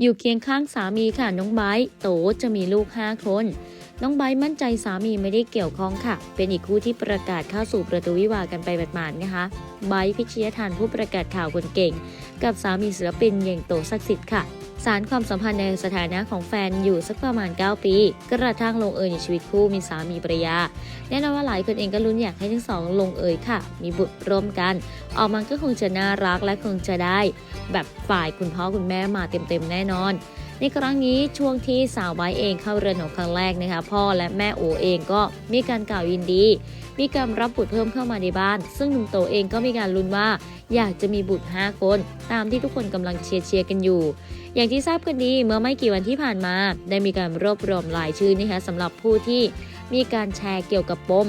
อยู่เคียงข้างสามีค่ะน้องไบต์โตจะมีลูก 5 คน น้องไบร์มั่นใจสามีไม่ได้เกี่ยวข้องค่ะ เป็นอีกคู่ที่ประกาศเข้าสู่ประตูวิวากันไปหมาดๆนะคะไบร์พิชยทานผู้ประกาศข่าวคนเก่ง กับสามีศิลปินอย่างโตศักดิ์สิทธิ์ค่ะ สารความสัมพันธ์ในสถานะของแฟนอยู่สักประมาณ 9 ปี กระทั่งลงเอยในชีวิตคู่มีสามีภรรยา แน่นอนว่าหลายคนเองก็ลุ้นอยากให้ทั้งสองลงเอยค่ะ มีบุตรร่วมกัน ออกมาก็คงจะน่ารักและคงจะได้ แบบฝ่ายคุณพ่อคุณแม่มาเต็มๆแน่นอน ในครั้งนี้ช่วงที่สาวไบเองเข้าเรือนหอครั้งแรกนะคะ พ่อและแม่โอเองก็มีการกล่าวยินดี มีการรับบุตรเพิ่มเข้ามาในบ้าน ซึ่งหนุ่มโตเองก็มีการลุ้นว่า อยากจะมีบุตร 5 คน ตามที่ทุกคนกำลังเชียร์เชียร์กันอยู่ อย่างที่ทราบกันดีเมื่อไม่กี่วันที่ผ่านมา ได้มีการรวบรวมรายชื่อนะคะสำหรับผู้ที่มีการแชร์เกี่ยวกับปม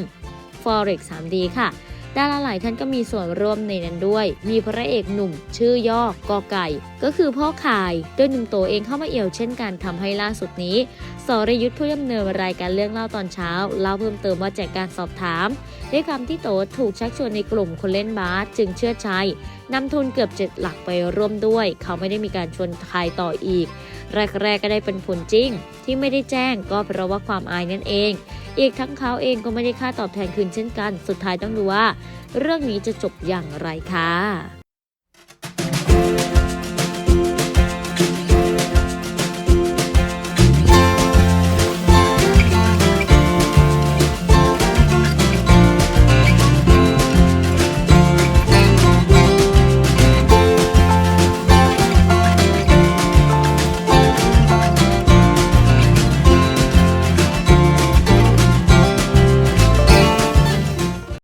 Forex 3D ค่ะ ดาราหลายท่านก็มีส่วนร่วมในนั้นด้วย มีพระเอกหนุ่ม ชื่อย่อกอไก่ ก็คือพ่อขายโดยหนุ่มโตเองเข้ามาเอี่ยวเช่นกันทำให้ล่าสุดนี้สรยุทธ์ผู้ดำเนินรายการเรื่องเล่าตอนเช้าเล่าเพิ่มเติมว่าจากการสอบถามด้วยคำที่โตถูกชักชวนในกลุ่มคนเล่นบาสจึงเชื่อใจนำทุนเกือบ7หลักไปร่วมด้วย เขาไม่ได้มีการชวนใครต่ออีก แรกๆก็ได้เป็นผลจริง ที่ไม่ได้แจ้งก็เพราะว่าความอายนั่นเอง อีกทั้งเขาเองก็ไม่ได้ค่าตอบแทนคืนเช่นกัน สุดท้ายต้องดูว่า เรื่องนี้จะจบอย่างไรค่ะ